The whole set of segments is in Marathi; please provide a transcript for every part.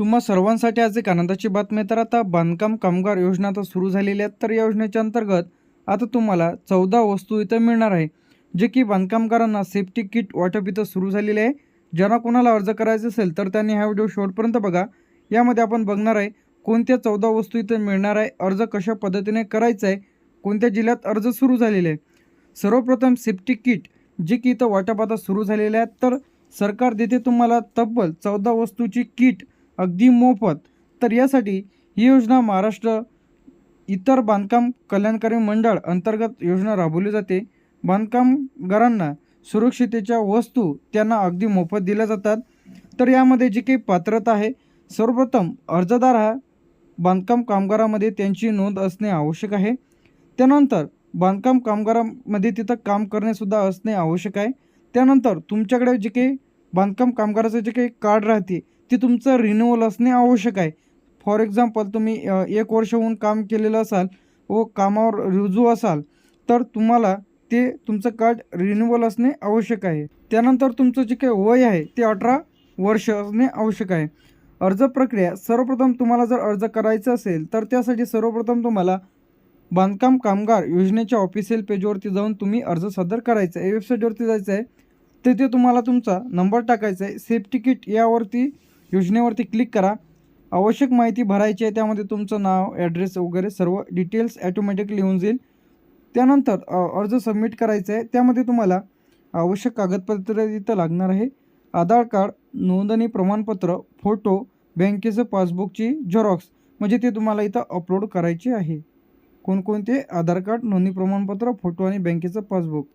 तुम्हा सर्वांसाठी आज एक आनंदाची बातमी तर आता बांधकाम कामगार योजना आता सुरू झालेली आहे तर या योजनेच्या अंतर्गत आता तुम्हाला चौदा वस्तू इथं मिळणार आहे जे की बांधकामगारांना सेफ्टी किट वाटप इथं सुरू झालेले आहे. ज्यांना कोणाला अर्ज करायचा असेल तर त्यांनी हा व्हिडिओ शेवटपर्यंत बघा. यामध्ये आपण बघणार आहे कोणत्या चौदा वस्तू इथं मिळणार आहे अर्ज कशा पद्धतीने करायचा आहे कोणत्या जिल्ह्यात अर्ज सुरू झालेले आहे सर्वप्रथम सेफ्टी किट जे की इथं वाटप आता सुरू झालेले आहेत. तर सरकार देते तुम्हाला तब्बल चौदा वस्तूची किट अगदी मोफत. तर यासाठी ही योजना महाराष्ट्र इतर बांधकाम कल्याणकारी मंडळ अंतर्गत योजना राबवली जाते. बांधकामगारांना सुरक्षितेच्या वस्तू त्यांना अगदी मोफत दिल्या जातात. तर यामध्ये जी काही पात्रता आहे सर्वप्रथम अर्जदार हा बांधकाम कामगारामध्ये त्यांची नोंद असणे आवश्यक आहे. त्यानंतर बांधकाम कामगारामध्ये तिथं काम करणेसुद्धा असणे आवश्यक आहे. त्यानंतर तुमच्याकडे जे काही बांधकाम कामगाराचं जे काही कार्ड राहते ते तुमचं रिन्युअल असणे आवश्यक आहे. फॉर एक्झाम्पल तुम्ही एक वर्षहून काम केलेलं असाल व कामावर रुजू असाल तर तुम्हाला ते तुमचं कार्ड रिन्युअल असणे आवश्यक आहे. त्यानंतर तुमचं जे काही वय आहे ते अठरा वर्ष असणे आवश्यक आहे. अर्ज प्रक्रिया सर्वप्रथम तुम्हाला जर अर्ज करायचा असेल तर त्यासाठी सर्वप्रथम तुम्हाला बांधकाम कामगार योजनेच्या ऑफिशियल पेजवरती जाऊन तुम्ही अर्ज सादर करायचा आहे. वेबसाईटवरती जायचं आहे. तिथे तुम्हाला तुमचा नंबर टाकायचा आहे. सेफ्टी किट यावरती योजनेवरती क्लिक करा. आवश्यक माहिती भरायची आहे त्यामध्ये तुमचं नाव ॲड्रेस वगैरे सर्व डिटेल्स ॲटोमॅटिकली येऊन जाईल. त्यानंतर अर्ज सबमिट करायचा आहे त्यामध्ये तुम्हाला आवश्यक कागदपत्र इथं लागणार आहे. आधार कार्ड नोंदणी प्रमाणपत्र फोटो बँकेचं पासबुकची झेरॉक्स म्हणजे ते तुम्हाला इथं अपलोड करायचे आहे. कोणकोणते? आधार कार्ड नोंदणी प्रमाणपत्र फोटो आणि बँकेचं पासबुक.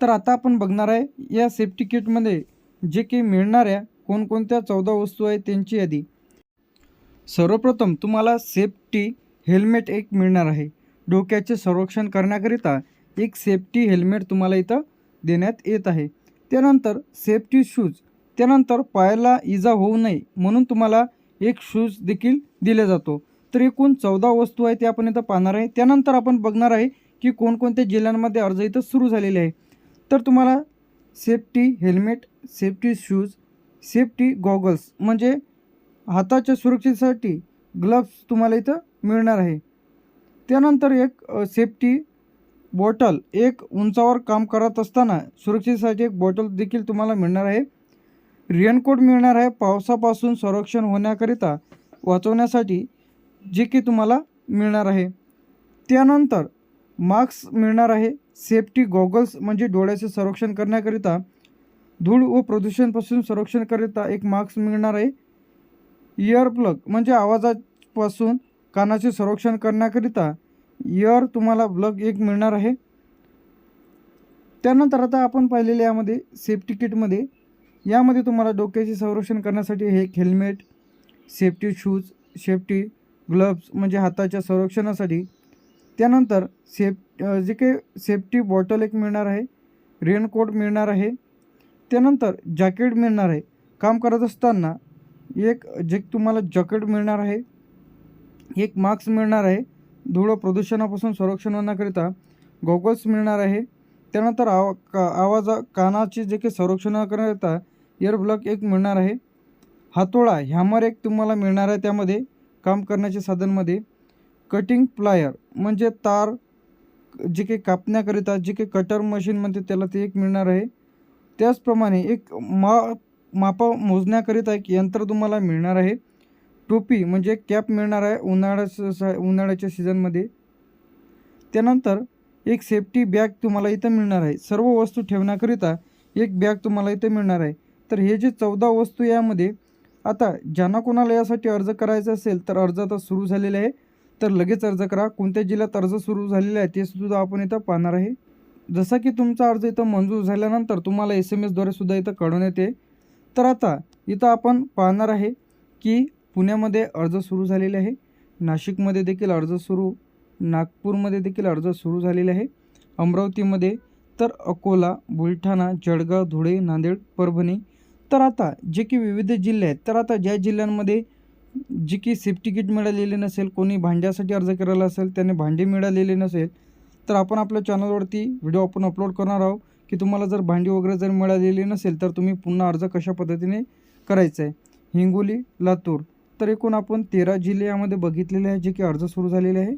तर आता आपण बघणार आहे या सेफ्टी किटमध्ये जे काही मिळणाऱ्या कोणकोणत्या चौदा वस्तू आहेत त्यांची यादी. सर्वप्रथम तुम्हाला सेफ्टी हेल्मेट एक मिळणार आहे. डोक्याचे संरक्षण करण्याकरिता एक सेफ्टी हेल्मेट तुम्हाला इथं देण्यात येत आहे. त्यानंतर सेफ्टी शूज. त्यानंतर पायाला इजा होऊ नये म्हणून तुम्हाला एक शूज देखील दिला जातो. तर एकूण चौदा वस्तू आहे ते आपण इथं पाहणार आहे. त्यानंतर आपण बघणार आहे की कोणकोणत्या जिल्ह्यांमध्ये अर्ज इथं सुरू झालेले आहे. तर तुम्हाला safety helmet safety shoes safety goggles म्हणजे हाताच्या सुरक्षेसाठी ग्लव्स तुम्हाला इथं मिळणार आहे. त्यानंतर एक सेफ्टी बॉटल एक उंचावर काम करत असताना सुरक्षेसाठी एक बॉटल देखील तुम्हाला मिळणार आहे. रेनकोट मिळणार आहे पावसापासून संरक्षण होण्याकरिता वाचवण्यासाठी जे की तुम्हाला मिळणार आहे. त्यानंतर मास्क मिळणार आहे. सेफ्टी गॉगल्स म्हणजे डोळ्याचे संरक्षण करण्याकरिता धूळ व प्रदूषणापासून संरक्षणकरिता एक मास्क मिळणार आहे. इयर प्लग म्हणजे आवाजापासून कानाचे संरक्षण करण्याकरिता इयर तुम्हाला प्लग एक मिळणार आहे. त्यानंतर आता आपण पाहिलेले यामध्ये सेफ्टी किटमध्ये यामध्ये तुम्हाला डोक्याचे संरक्षण करण्यासाठी हे एक helmet safety shoes safety gloves म्हणजे हाताच्या संरक्षणासाठी. त्यानंतर सेफ जे काही सेफ्टी बॉटल एक मिळणार आहे. रेनकोट मिळणार आहे. त्यानंतर जॅकेट मिळणार आहे. काम करत असताना एक जे तुम्हाला जॅकेट मिळणार आहे एक मास्क मिळणार आहे. धूळ प्रदूषणापासून संरक्षण होण्याकरिता गॉगल्स मिळणार आहे. त्यानंतर आवा का आवाजा कानाचे जे काही संरक्षण करण्याकरिता इयरप्लग एक मिळणार आहे. हातोळा हॅमर एक तुम्हाला मिळणार आहे त्यामध्ये काम करण्याच्या साधनमध्ये. कटिंग प्लायर म्हणजे तार जे काही कापण्याकरिता जे काही कटर मशीन म्हणते त्याला ते एक मिळणार आहे. त्याचप्रमाणे एक मा मापा मोजण्याकरिता एक यंत्र तुम्हाला मिळणार आहे. टोपी म्हणजे कॅप मिळणार आहे उन्हाळ्याच्या उन्हाळ्याच्या सीझनमध्ये. त्यानंतर एक सेफ्टी बॅग तुम्हाला इथं मिळणार आहे. सर्व वस्तू ठेवण्याकरिता एक बॅग तुम्हाला इथं मिळणार आहे. तर हे जे चौदा वस्तू यामध्ये आता ज्यांना कोणाला यासाठी अर्ज करायचा असेल तर अर्ज आता सुरू झालेले आहे. तर लगेच अर्ज करा. कोणत्या जिल्ह्यात अर्ज सुरू झालेला आहे ते सुद्धा आपण इथं पाहणार आहे. जसं की तुमचा अर्ज इथं मंजूर झाल्यानंतर तुम्हाला एस एम एसद्वारे सुद्धा इथं कळून येते तर आता इथं आपण पाहणार आहे की पुण्यामध्ये अर्ज सुरू झालेले आहे. नाशिकमध्ये देखील अर्ज सुरू नागपूरमध्ये देखील अर्ज सुरू झालेले आहे. अमरावतीमध्ये तर अकोला बुलढाणा जळगाव धुळे नांदेड परभणी. तर आता जे की विविध जिल्हे आहेत तर आता ज्या जिल्ह्यांमध्ये जी की सेफ्टी किट मिळालेली नसेल कोणी भांड्यासाठी अर्ज करायला असेल त्याने भांडे मिळालेले नसेल तर आपण आपल्या चॅनलवरती व्हिडिओ आपण अपलोड करणार आहोत. की तुम्हाला जर भांडी वगैरे जर मिळालेली नसेल तर तुम्ही पुन्हा अर्ज कशा पद्धतीने करायचा आहे हिंगोली लातूर. तर एकूण आपण तेरा जिल्हे यामध्ये बघितलेले आहे जे की अर्ज सुरू झालेले आहे.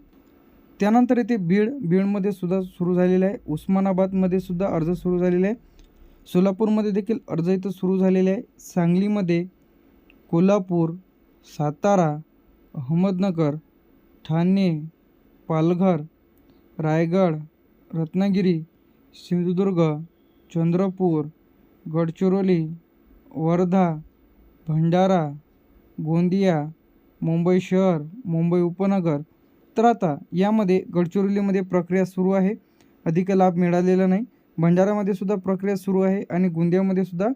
त्यानंतर येथे बीड बीडमध्ये सुद्धा सुरू झालेलं आहे. उस्मानाबादमध्ये सुद्धा अर्ज सुरू झालेला आहे. सोलापूरमध्ये देखील अर्ज इथं सुरू झालेले आहे. सांगलीमध्ये कोल्हापूर सातारा अहमदनगर ठाणे पालघर रायगड रत्नागिरी सिंधुदुर्ग चंद्रपूर गडचिरोली वर्धा भंडारा गोंदिया मुंबई शहर मुंबई उपनगर. तर आता यामध्ये गडचिरोलीमध्ये प्रक्रिया सुरू आहे. अधिक लाभ मिळालेला नाही. भंडारामध्ये सुद्धा प्रक्रिया सुरू आहे आणि गोंदियामध्ये सुद्धा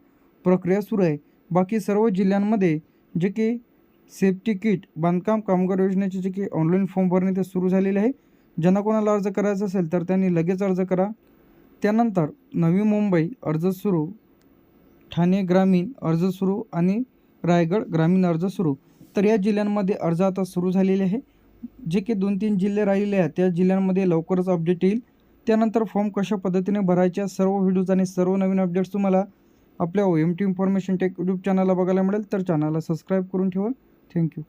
प्रक्रिया सुरू आहे. बाकी सर्व जिल्ह्यांमध्ये जे की सेफ्टी किट बांधकाम कामगार योजनेचे जे की ऑनलाईन फॉर्म भरणे ते सुरू झालेले आहे. ज्यांना कोणाला अर्ज करायचा असेल तर त्यांनी लगेच अर्ज करा. त्यानंतर नवी मुंबई अर्ज सुरू ठाणे ग्रामीण अर्ज सुरू आणि रायगड ग्रामीण अर्ज सुरू. तर या जिल्ह्यांमध्ये अर्ज आता सुरू झालेले आहे. जे की दोन तीन जिल्हे राहिलेले आहेत त्या जिल्ह्यांमध्ये लवकरच अपडेट येईल. त्यानंतर फॉर्म कशा पद्धतीने भरायच्या सर्व व्हिडिओज आणि सर्व नवीन अपडेट्स तुम्हाला आपल्या O M T information tech YouTube चॅनलला बघायला मिळेल. तर चॅनलला सबस्क्राईब करून ठेवा. थँक्यू